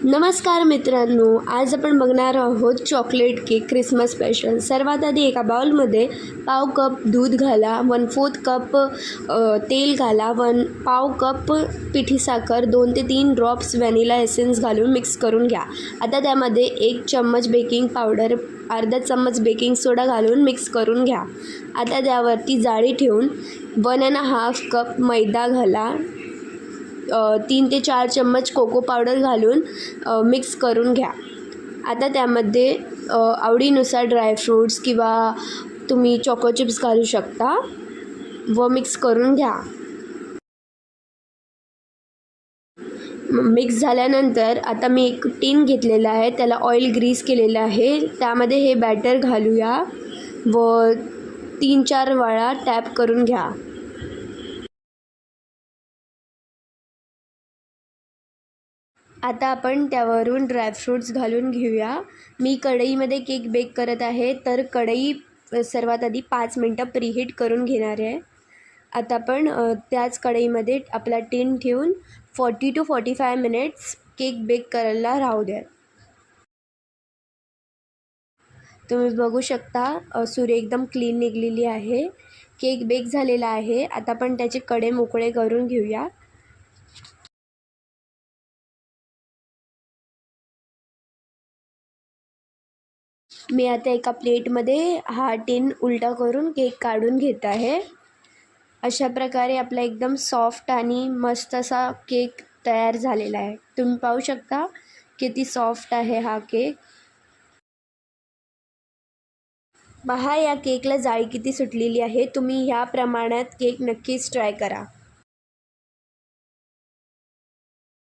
नमस्कार मित्रांनो आज आपण बघणार आहोत चॉकलेट केक क्रिसमस स्पेशल सर्वात आधी एका बाउलमध्ये पाव कप दूध घाला वन फोर्थ कप तेल घाला वन पाव कप पिठी साखर दोन ते तीन ड्रॉप्स व्हॅनिला एसेन्स घालून मिक्स करून घ्या. आता त्यामध्ये एक चम्मच बेकिंग पावडर अर्धा चम्मच बेकिंग सोडा घालून मिक्स करून घ्या. आता त्यावरती जाळी ठेवून वन अँड हाफ कप मैदा घाला. तीन ते चार चम्मच कोको पावडर घालून मिक्स करून घ्या. आता त्यामध्ये आवडीनुसार ड्रायफ्रूट्स किंवा तुम्ही चॉको चिप्स घालू शकता व मिक्स करून घ्या. मिक्स झाल्यानंतर आता मी एक टीन घेतलेला आहे त्याला ऑइल ग्रीस केलेलं आहे. त्यामध्ये हे बॅटर घालूया व तीन चार वेळा टॅप करून घ्या. आता आपण त्यावरून ड्रायफ्रूट्स घालून घेऊया. मी कढईमध्ये केक बेक करत आहे तर कढई सर्वात आधी पाच मिनटं प्रीहीट करून घेणार आहे. आता आपण त्याच कढईमध्ये आपला टीन ठेवून forty to forty five minutes cake bake करायला राहू द्या तुम्ही बघू शकता सूर्य एकदम क्लीन निघलेली आहे. केक बेक झालेला आहे. आता आपण त्याचे कडे मोकळे करून घेऊया. मी आता एका प्लेटमध्ये हा टिन उलटा करून केक काढून घेत आहे. अशा प्रकारे आपला एकदम सॉफ्ट आणि मस्त असा केक तयार झालेला आहे. तुम्ही पाहू शकता किती सॉफ्ट आहे हा केक. पहा या केकला जाळी किती सुटलेली आहे. तुम्ही ह्या प्रमाणात केक नक्कीच ट्राय करा.